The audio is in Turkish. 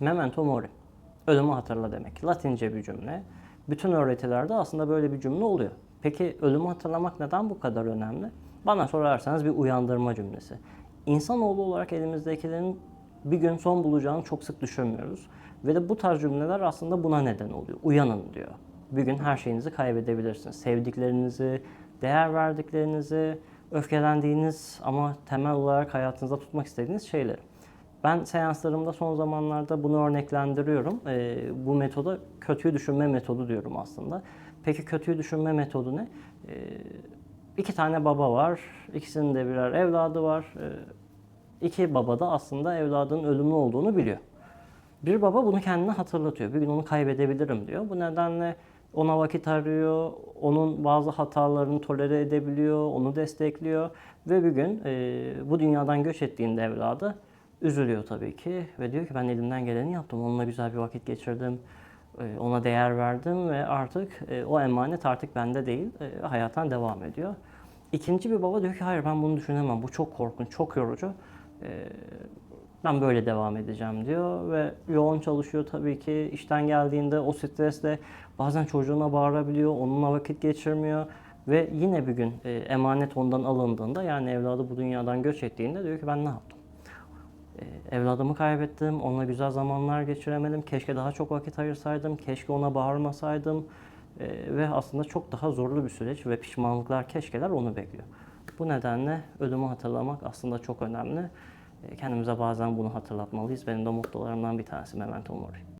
Memento mori. Ölümü hatırla demek. Latince bir cümle. Bütün öğretilerde aslında böyle bir cümle oluyor. Peki ölümü hatırlamak neden bu kadar önemli? Bana sorarsanız bir uyandırma cümlesi. İnsanoğlu olarak elimizdekilerin bir gün son bulacağını çok sık düşünmüyoruz. Ve de bu tarz cümleler aslında buna neden oluyor. Uyanın diyor. Bir gün her şeyinizi kaybedebilirsiniz. Sevdiklerinizi, değer verdiklerinizi, öfkelendiğiniz ama temel olarak hayatınızda tutmak istediğiniz şeyleri. Ben seanslarımda son zamanlarda bunu örneklendiriyorum. Ee, bu metoda kötüyü düşünme metodu diyorum aslında. Peki kötüyü düşünme metodu ne? Ee, iki tane baba var, ikisinin de birer evladı var. Ee, iki baba da aslında evladının ölümlü olduğunu biliyor. Bir baba bunu kendine hatırlatıyor. Bir gün onu kaybedebilirim diyor. Bu nedenle ona vakit arıyor, onun bazı hatalarını tolere edebiliyor, onu destekliyor. Ve bir gün e, bu dünyadan göç ettiğinde evladı üzülüyor tabii ki. Ve diyor ki ben elimden geleni yaptım, onunla güzel bir vakit geçirdim, e, ona değer verdim ve artık e, o emanet artık bende değil, e, hayattan devam ediyor. İkinci bir baba diyor ki hayır ben bunu düşünemem, bu çok korkunç, çok yorucu. Ben böyle devam edeceğim diyor ve yoğun çalışıyor tabii ki. İşten geldiğinde o stresle bazen çocuğuna bağırabiliyor, onunla vakit geçirmiyor. Ve yine bir gün emanet ondan alındığında yani evladı bu dünyadan göç ettiğinde diyor ki ben ne yaptım? E, evladımı kaybettim, onunla güzel zamanlar geçiremedim. Keşke daha çok vakit ayırsaydım, keşke ona bağırmasaydım. E, ve aslında çok daha zorlu bir süreç ve pişmanlıklar, keşkeler onu bekliyor. Bu nedenle ölümü hatırlamak aslında çok önemli. E, Kendimize bazen bunu hatırlatmalıyız. Benim de mottolarımdan bir tanesi Memento Mori.